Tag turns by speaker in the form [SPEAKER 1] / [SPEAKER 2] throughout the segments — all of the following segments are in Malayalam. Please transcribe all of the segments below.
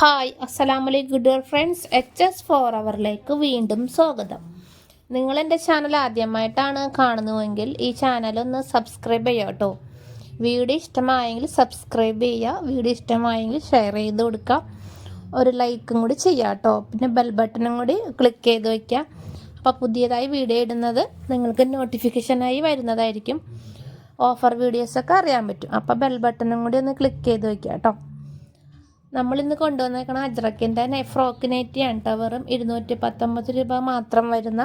[SPEAKER 1] ഹായ് അസ്സലാമലൈക്കും dear friends. H S four അവറിലേക്ക് വീണ്ടും സ്വാഗതം. നിങ്ങൾ എന്റെ ചാനൽ ആദ്യമായിട്ടാണ് കാണുന്നുവെങ്കിൽ ഈ ചാനൽ ഒന്ന് സബ്സ്ക്രൈബ് ചെയ്യുക കേട്ടോ വീഡിയോ ഇഷ്ടമായെങ്കിൽ സബ്സ്ക്രൈബ് ചെയ്യുക വീഡിയോ ഇഷ്ടമായെങ്കിൽ ഷെയർ ചെയ്ത് കൊടുക്കുക. ഒരു ലൈക്കും കൂടി ചെയ്യുക കേട്ടോ പിന്നെ ബെൽ ബട്ടണും കൂടി ക്ലിക്ക് ചെയ്ത് വയ്ക്കുക അപ്പോൾ പുതിയതായി വീഡിയോ ഇടുന്നത് നിങ്ങൾക്ക് നോട്ടിഫിക്കേഷനായി വരുന്നതായിരിക്കും. ഓഫർ വീഡിയോസൊക്കെ അറിയാൻ പറ്റും. അപ്പോൾ ബെൽ ബട്ടണും കൂടി ഒന്ന് ക്ലിക്ക് ചെയ്ത് വയ്ക്കുക കേട്ടോ. നമ്മളിന്ന് കൊണ്ടുവന്നേക്കണ അജ്രക്കിന്റെ ഫ്രോക്ക് നെറ്റിയാണ് കേട്ടോ. വെറും ഇരുന്നൂറ്റി പത്തൊമ്പത് രൂപ മാത്രം വരുന്ന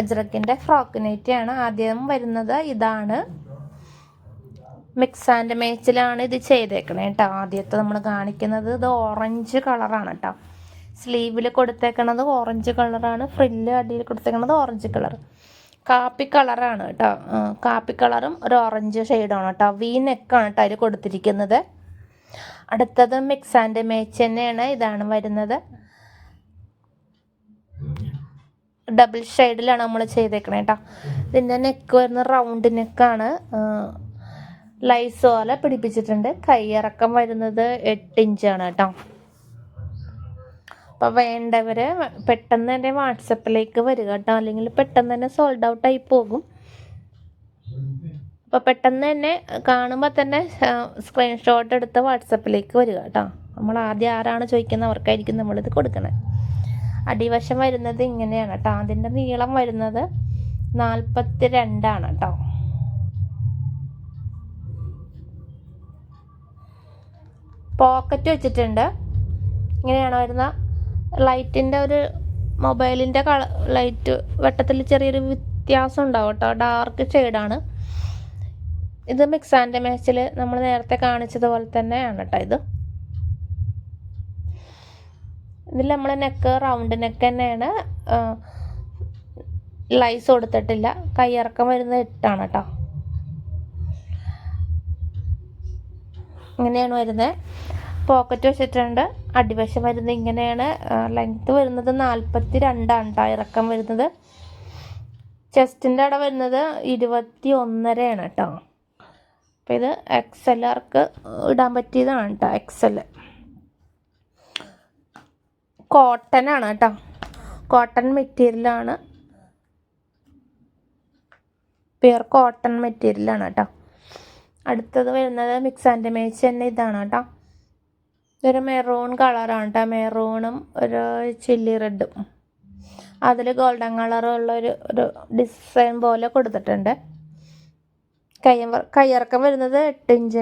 [SPEAKER 1] അജ്രക്കിന്റെ ഫ്രോക്ക് നെറ്റിയാണ് ആദ്യം വരുന്നത് ഇതാണ്. മിക്സ് ആൻഡ് മേച്ചിലാണ് ഇത് ചെയ്തേക്കണേ കേട്ടോ. ആദ്യത്തെ നമ്മൾ കാണിക്കുന്നത് ഇത് ഓറഞ്ച് കളറാണ് കേട്ടോ. സ്ലീവിൽ കൊടുത്തേക്കണത് ഓറഞ്ച് കളറാണ്. ഫ്രില്ല് അടിയിൽ കൊടുത്തേക്കണത് ഓറഞ്ച് കളർ കാപ്പി കളറാണ് കേട്ടോ. കാപ്പി കളറും ഒരു ഓറഞ്ച് ഷെയ്ഡാണ് കേട്ടോ. വി നെക്കാണ് കേട്ടോ അതിൽ കൊടുത്തിരിക്കുന്നത്. അടുത്തത് മിക്സ് ആൻഡ് മേച്ച് തന്നെയാണ് ഇതാണ് വരുന്നത്. ഡബിൾ ഷെയ്ഡിലാണ് നമ്മൾ ചെയ്തേക്കണേ കേട്ടോ ഇതിന്റെ നെക്ക് വരുന്ന റൗണ്ട് നെക്കാണ് ലൈസ് പോലെ പിടിപ്പിച്ചിട്ടുണ്ട്. കൈയിറക്കം വരുന്നത് എട്ട് ഇഞ്ചാണ് കേട്ടോ അപ്പോൾ വേണ്ടവർ പെട്ടെന്ന് തന്നെ വാട്സപ്പിലേക്ക് വരിക കേട്ടോ അല്ലെങ്കിൽ പെട്ടെന്ന് തന്നെ സോൾഡ് ഔട്ടായി പോകും. അപ്പോൾ പെട്ടെന്ന് തന്നെ കാണുമ്പോൾ തന്നെ സ്ക്രീൻഷോട്ട് എടുത്ത് വാട്സപ്പിലേക്ക് വരിക കേട്ടോ. നമ്മൾ ആദ്യം ആരാണ് ചോദിക്കുന്നത് അവർക്കായിരിക്കും നമ്മളിത് കൊടുക്കണേ. അടിവശം വരുന്നത് ഇങ്ങനെയാണ് കേട്ടോ. അതിന്റെ നീളം വരുന്നത് നാൽപ്പത്തി രണ്ടാണ് കേട്ടോ. പോക്കറ്റ് വെച്ചിട്ടുണ്ട്. ഇങ്ങനെയാണ് വരുന്ന ലൈറ്റിന്റെ ഒരു മൊബൈലിന്റെ കള ലൈറ്റ് വെട്ടത്തിൽ ചെറിയൊരു വ്യത്യാസം ഉണ്ടാവും കേട്ടോ. ഡാർക്ക് ഷെയ്ഡാണ് ഇത് മിക്സ് ആൻഡ് മാച്ചിൽ നമ്മൾ നേരത്തെ കാണിച്ചതുപോലെ തന്നെയാണ് കേട്ടോ ഇത്. ഇതിൽ നമ്മൾ നെക്ക് റൗണ്ട് നെക്ക് തന്നെയാണ് ലൈസ് കൊടുത്തിട്ടില്ല. കയ്യിറക്കം വരുന്ന ഇട്ടാണ് കേട്ടോ. ഇങ്ങനെയാണ് വരുന്നത്. പോക്കറ്റ് വെച്ചിട്ടുണ്ട്. അടിവശം വരുന്നത് ഇങ്ങനെയാണ്. ലെങ്ത്ത് വരുന്നത് നാൽപ്പത്തി രണ്ടാണ് കേട്ടോ ഇറക്കം വരുന്നത്. ചെസ്റ്റിന്റെ അവിടെ വരുന്നത് ഇരുപത്തി ഒന്നരയാണ് കേട്ടോ. അപ്പോൾ ഇത് എക്സ് എൽ ആർക്ക് ഇടാൻ പറ്റിയതാണ് കേട്ടോ എക്സ് എൽ കോട്ടൺ ആണ് കേട്ടോ. കോട്ടൺ മെറ്റീരിയലാണ് പ്യുർ കോട്ടൺ മെറ്റീരിയലാണ് കേട്ടോ. അടുത്തത് വരുന്നത് മിക്സ് ആൻഡ് മേച്ച് തന്നെ ഇതാണ് കേട്ടോ. ഇതൊരു മെറൂൺ കളറാണ് കേട്ടോ. മെറൂണും ഒരു ചില്ലി റെഡും അതിൽ ഗോൾഡൻ കളറുള്ള ഒരു ഒരു ഡിസൈൻ പോലെ കൊടുത്തിട്ടുണ്ട്. കൈ കയ്യിറക്കം വരുന്നത് എട്ട് ഇഞ്ച്